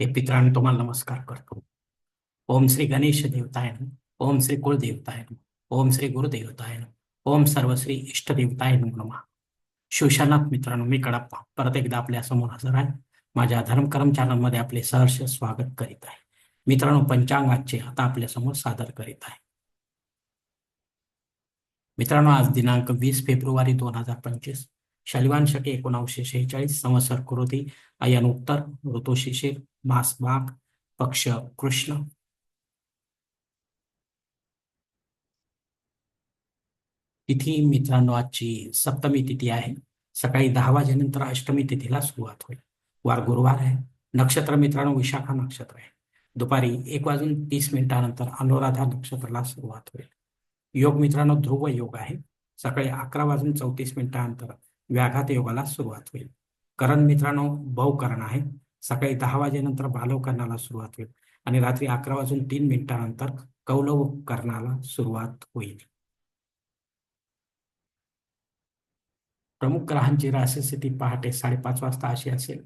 हे पित्रांनी तुम्हाला नमस्कार करतो. ओम श्री गणेश देवताय ओम श्री कुलदेवताय ओम श्री गुरुदेवताय ओम ओम सर्वश्री इष्टदेवताय नमा शिवशानाथ मित्रांनो मी कडप्पा. परत एकदा आपल्यासमोर हजर आहे. माझ्या धर्म चॅनलमध्ये आपले सहर्ष स्वागत करीत आहे. मित्रांनो पंचांगाचे आता आपल्यासमोर सादर करीत आहे. मित्रांनो आज दिनांक वीस फेब्रुवारी दोन हजार पंचवीस. शलिवान शके एकोणावीसशे शेहेचाळीस संवत्सर कृती अयन उत्तर ऋतू शिशिर मास माघ पक्ष कृष्ण. तिथी मित्रांनो आजची सप्तमी तिथी आहे. सकाळी दहा वाजेनंतर अष्टमी तिथीला सुरुवात होईल. वार गुरुवार आहे. नक्षत्र मित्रांनो विशाखा नक्षत्र आहे. दुपारी एक वाजून तीस मिनिटानंतर अनुराधा नक्षत्राला सुरुवात होईल. योग मित्रांनो ध्रुव योग आहे. सकाळी अकरा वाजून चौतीस मिनिटानंतर व्याघात योगाला सुरुवात होईल. करण मित्रांनो बहुकरण आहे. सकाळी दहा वाजेनंतर बालव करणाला सुरुवात होईल आणि रात्री अकरा वाजून तीन मिनिटानंतर कौलव करणाला सुरुवात होईल. प्रमुख ग्रहांची राशी स्थिती पहाटे साडेपाच वाजता अशी असेल.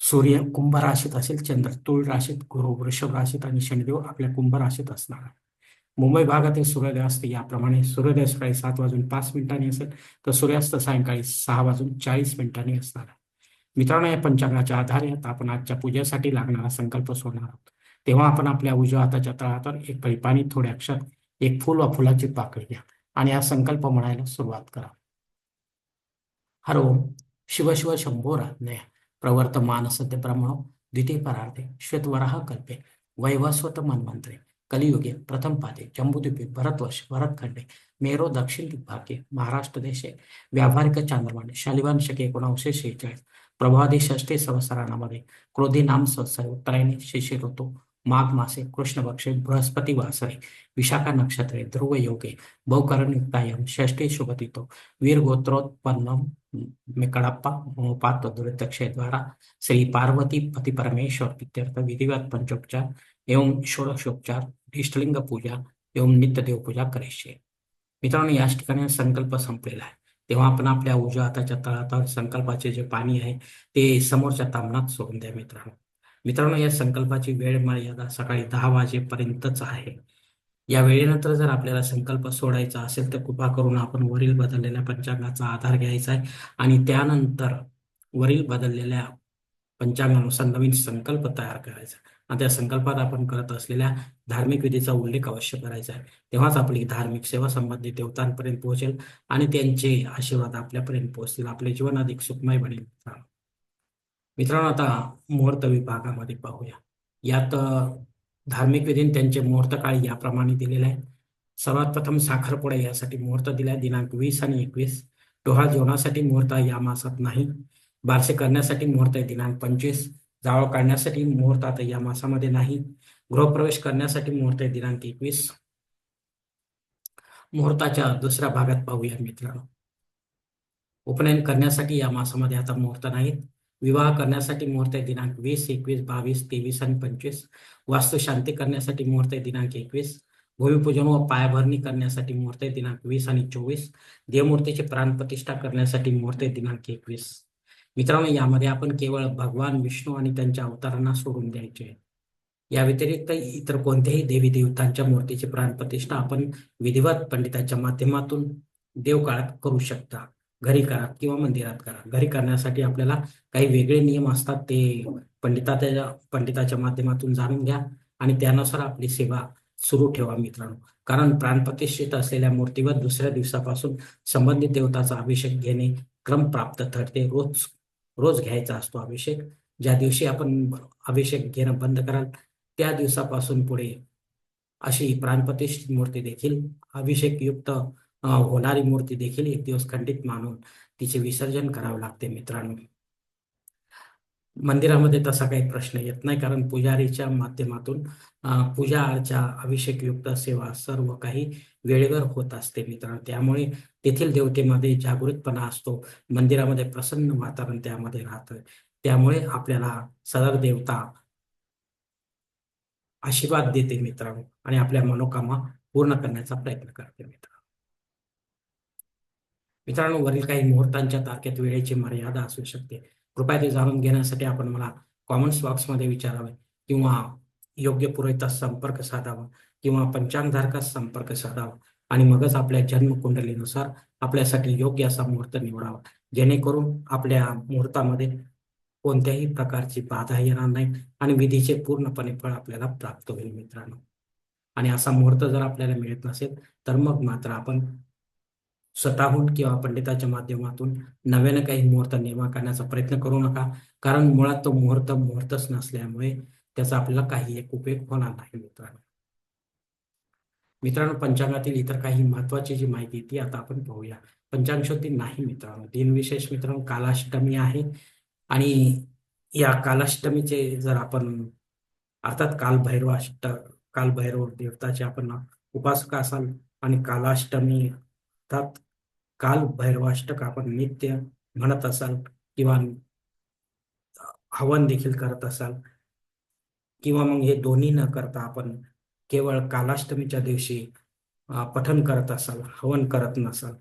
सूर्य कुंभ राशीत असेल चंद्र तुळ राशीत गुरु वृषभ राशीत आणि शनिदेव आपल्या कुंभ राशीत असणार आहे मुंबई भागातील सूर्योदय असते याप्रमाणे सूर्योदय सकाळी सात वाजून पाच मिनिटांनी असेल तर सूर्यास्त सायंकाळी सहा वाजून चाळीस मिनिटांनी असणार आहे. मित्रांनो या पंचांगाच्या आधारे आता आपण आजच्या पूजेसाठी लागणारा संकल्प सोडणार आहोत. तेव्हा आपण आपल्या उजव्या हाताच्या तळातर एक पळी पाणी थोडे अक्षर एक फुल व फुलाची पाकळी घ्या आणि हा संकल्प म्हणायला सुरुवात करा. हर ओम शिव शिव शंभो राज्ञय प्रवर्तमान सत्य ब्रह्मणो द्वितीय परार्थे श्वेतवराह कल्पे वैवस्वत मनमंत्रे कलियुगे प्रथम पादे जम्बूद्वीपे भरतवर्ष भरतखंडे मेरो दक्षिण दिग्भागे महाराष्ट्र देशे व्यावहारिक चांद्रमाने शालिवान शके एकोणावीसशे शेहेचाळीस प्रभादी षष्ठी संवत्सरामध्ये क्रोधी नाम संवत्सर उत्तरायणी शिशिर ऋतू माघ मासे कृष्णपक्षे बृहस्पती वासरे विशाखा नक्षत्रे ध्रुव योगे बहुकरणयुक्तायम षष्ठी शुभतितो वीरगोत्रोत्पन्नम गोत्रोत्पन्नम मिकड़प्पा मोपात द्वारा श्री पार्वती पति परमेश्वर इत्यर्थ विधिवत पंचोपचार एवं षोडशोपचार इष्टलिंग पूजा एवं नित्य देवपूजा करायची मित्रांनो याच ठिकाणी संकल्प संपलेला आहे. तेव्हा आपण आपल्या उजव्या हाताच्या तळातावर संकल्पाचे जे पाणी आहे ते समोरच्या तांबणात सोडून द्या मित्रांनो. मित्रांनो या संकल्पाची वेळ मर्यादा सकाळी दहा वाजेपर्यंतच आहे. या वेळेनंतर जर आपल्याला संकल्प सोडायचा असेल तर कृपा करून आपण वरील बदललेल्या पंचांगाचा आधार घ्यायचा आहे आणि त्यानंतर वरील बदललेल्या पंचांगानुसार नवीन संकल्प तयार करायचा त्या संकल्पात आपण करत असलेल्या धार्मिक विधीचा उल्लेख अवश्य करायचा आहे. तेव्हाच आपली धार्मिक सेवा संबंधित देवतांपर्यंत पोहोचेल आणि त्यांचे आशीर्वाद आपल्यापर्यंत पोहोचतील. आपले जीवन अधिक सुखमय बनेल. मित्रांनो आता मुहूर्त विभागामध्ये पाहूया. यात धार्मिक विधीन त्यांचे मुहूर्त काळ याप्रमाणे दिलेले आहे. सर्वात प्रथम साखरपुडा यासाठी मुहूर्त दिलाय दिनांक वीस आणि एकवीस. डोहाळ जेवणासाठी मुहूर्त या मासात नाही. बारसे करण्यासाठी मुहूर्त आहे. दिनांक पंचवीस. जावळ काढण्यासाठी मुहूर्त आता या मासामध्ये नाही. गृहप्रवेश करण्यासाठी मुहूर्त आहे दिनांक एकवीस. मुहूर्ताच्या दुसऱ्या भागात पाहूया मित्रांनो. उपनयन करण्यासाठी या मासामध्ये आता मुहूर्त नाहीत. विवाह करण्यासाठी मुहूर्त आहे दिनांक वीस एकवीस बावीस तेवीस आणि पंचवीस. वास्तू शांती करण्यासाठी मुहूर्त आहे दिनांक एकवीस. भूमिपूजन व पायाभरणी करण्यासाठी मुहूर्त आहे दिनांक वीस आणि चोवीस. देवमूर्तीची प्राणप्रतिष्ठा करण्यासाठी मुहूर्त आहे दिनांक एकवीस. मित्रांनो यामध्ये आपण केवळ भगवान विष्णू आणि त्यांच्या अवतारांना सोडून द्यायचे. या व्यतिरिक्त इतर कोणत्याही देवी देवतांच्या मूर्तीची प्राणप्रतिष्ठा आपण विधिवत पंडितांच्या माध्यमातून देवकाळात करू शकता. घरी करा किंवा मंदिरात करा. घरी करण्यासाठी आपल्याला काही वेगळे नियम असतात ते पंडिताच्या पंडिताच्या माध्यमातून जाणून घ्या आणि त्यानुसार आपली सेवा सुरू ठेवा मित्रांनो. कारण प्राणप्रतिष्ठित असलेल्या मूर्तीवर दुसऱ्या दिवसापासून संबंधित देवताचा अभिषेक घेणे क्रम प्राप्त ठरते. रोज रोज घ्यायचा असतो अभिषेक. ज्या दिवशी आपण अभिषेक घेणं बंद कराल त्या दिवसापासून पुढे अशी प्राणप्रतिष्ठित मूर्ती देखील अभिषेक युक्त होणारी मूर्ती देखील एक दिवस खंडित मानून तिचे विसर्जन करावे लागते मित्रांनो. मंदिरामध्ये तसा काही प्रश्न येत नाही कारण पुजारीच्या माध्यमातून पूजा अर्चा अभिषेकयुक्त सेवा सर्व काही वेळेवर होत असते मित्रांनो. त्यामुळे तेथील देवतेमध्ये जागृतपणा असतो मंदिरामध्ये प्रसन्न वातावरण त्यामध्ये राहतं त्यामुळे आपल्याला सदर देवता आशीर्वाद देते मित्रांनो आणि आपल्या मनोकामा पूर्ण करण्याचा प्रयत्न करते मित्र मित्रांनो वरील काही मुहूर्तांच्या तारखेत वेळेची मर्यादा असू शकते. कृपया ते जाणून घेण्यासाठी आपण मला कॉमेंट्स बॉक्समध्ये विचारावे किंवा योग्य पुरोहितास संपर्क साधावा किंवा पंचांगधारकास संपर्क साधावा आणि मगच आपल्या जन्मकुंडलीनुसार आपल्यासाठी योग्य असा मुहूर्त निवडावा. जेणेकरून आपल्या मुहूर्तामध्ये कोणत्याही प्रकारची बाधा येणार नाही आणि विधीचे पूर्णपणे फळ आपल्याला प्राप्त होईल मित्रांनो. आणि असा मुहूर्त जर आपल्याला मिळत नसेल तर मग मात्र आपण स्वतःहून किंवा पंडिताच्या माध्यमातून नव्यानं काही मुहूर्त निर्माण करण्याचा प्रयत्न करू नका. कारण मुळात तो मुहूर्त मुहूर्तच नसल्यामुळे त्याचा आपल्याला काही एक उपयोग होणार नाही मित्रांनो. मित्रांनो पंचांगातील इतर काही महत्वाची जी माहिती ती आता आपण पाहूया. पंचांगशोधी नाही मित्रांनो. दिनविशेष मित्रांनो कालाष्टमी आहे. आणि या कालाष्टमीचे जर आपण अर्थात काल कालभैरव काल देवताचे आपण उपासक असाल आणि कालाष्टमी अर्थात काल भैरवाष्टक आपण नित्य म्हणत असाल किंवा हवन देखील करत असाल किंवा मग हे दोन्ही न करता आपण केवळ कालाष्टमीच्या दिवशी पठन करत असाल हवन करत नसाल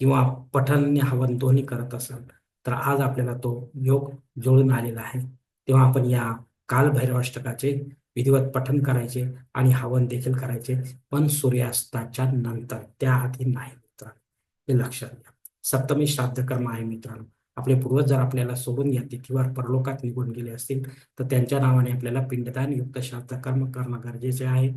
किंवा पठन हवन दोन्ही करत असाल तर आज आपल्याला तो योग जुळून आलेला आहे. तेव्हा आपण या कालभैरवाष्टकाचे विधिवत पठन करायचे आणि हवन देखील करायचे पण सूर्यास्ताच्या नंतर त्याआधी नाही. हे लक्षात घ्या. सप्तमी श्राद्ध कर्म आहे मित्रांनो. आपले पूर्वज जर आपल्याला सोडून या तिथीवर परलोकात निघून गेले असतील तर त्यांच्या नावाने आपल्याला पिंडदान युक्त श्राद्ध कर्म करणं गरजेचे आहे.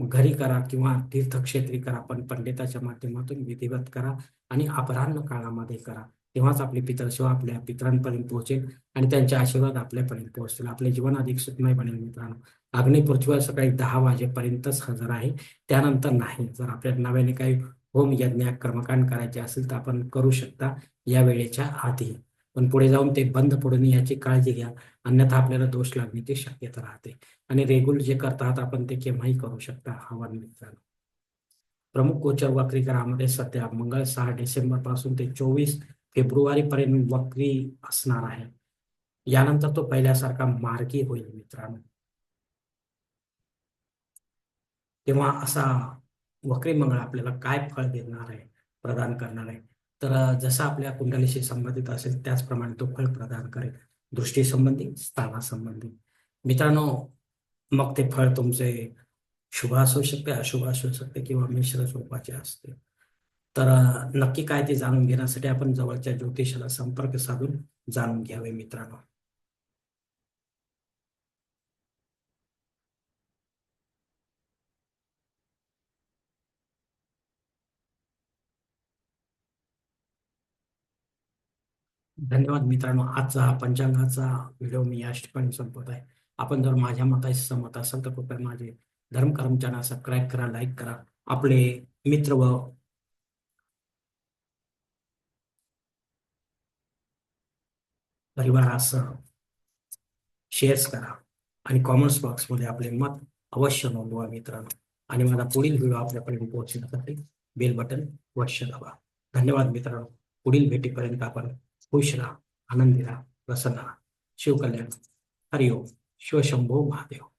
घरी करा किंवा तीर्थक्षेत्री करा पण पंडिताच्या माध्यमातून विधिवत करा आणि अपराह्न काळामध्ये करा. तेव्हाच आपली पितरसेवा आपल्या पितरांपर्यंत पोहोचेल आणि त्यांचे आशीर्वाद आपल्यापर्यंत पोहोचतील. आपले जीवन अधिक सुखमय बनेल मित्रांनो. अग्नी पृथ्वीवर सकाळी दहा वाजेपर्यंतच हजर आहे. त्यानंतर नाही. जर आपल्या नव्याने काही होम यज्ञ कर्मकांड करायचे असेल तर आपण करू शकता या वेळेच्या आधी. पण पुढे जाऊन ते बंद पडून याची काळजी घ्या. अन्यथा आपल्याला दोष लागण्याची शक्यता राहते. आणि रेग्युलर जे करतात आपण ते केव्हाही करू शकता हवा मित्रांनो प्रमुख गोचर वक्री ग्रहामध्ये सध्या मंगळ सहा डिसेंबरपासून ते चोवीस फेब्रुवारी पर्यंत वक्री असणार आहे. यानंतर तो पहिल्यासारखा मार्गी होईल मित्रांनो. तेव्हा असा वक्री मंगळ आपल्याला काय फळ देणार आहे प्रदान करणार आहे? तर जसा आपल्या कुंडलीशी संबंधित असेल त्याचप्रमाणे तो फळ प्रदान करेल. दृष्टी संबंधी स्थानासंबंधी मित्रांनो मग ते फळ तुमचे शुभ असू शकते अशुभ असू शकते किंवा मिश्र स्वरूपाचे असते. तर नक्की काय ते जाणून घेण्यासाठी आपण जवळच्या ज्योतिषाला संपर्क साधून जाणून घ्यावे मित्रांनो. धन्यवाद मित्रांनो. आजचा पंचांगाचा व्हिडिओ मी या ठिकाणी संपत आहे. आपण जर माझ्या मताशी सहमत असाल तर कृपया माझे धर्म कर्मचाऱ्यांना सबस्क्राईब करा लाईक करा. आपले मित्र व परिवारासह शेअर्स करा आणि कॉमेंट्स बॉक्समध्ये आपले मत अवश्य नोंदवा मित्रांनो. आणि माझा पुढील व्हिडिओ आपल्यापर्यंत पोहोचण्यासाठी बेल बटन अवश्य दाबा. धन्यवाद मित्रांनो. पुढील भेटीपर्यंत आपण 보시라 아닙니다. 그러나 시오갈량 하리오 시오성보 마하대요.